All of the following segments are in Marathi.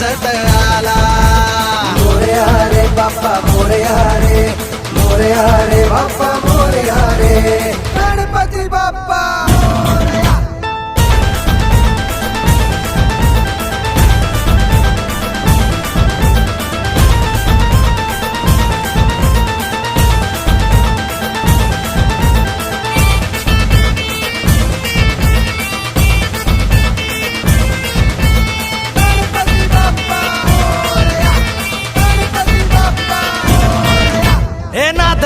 वाजत आला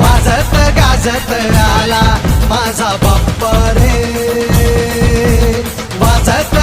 वाजत गाजत आला माझा बाप्पा रे. वाजत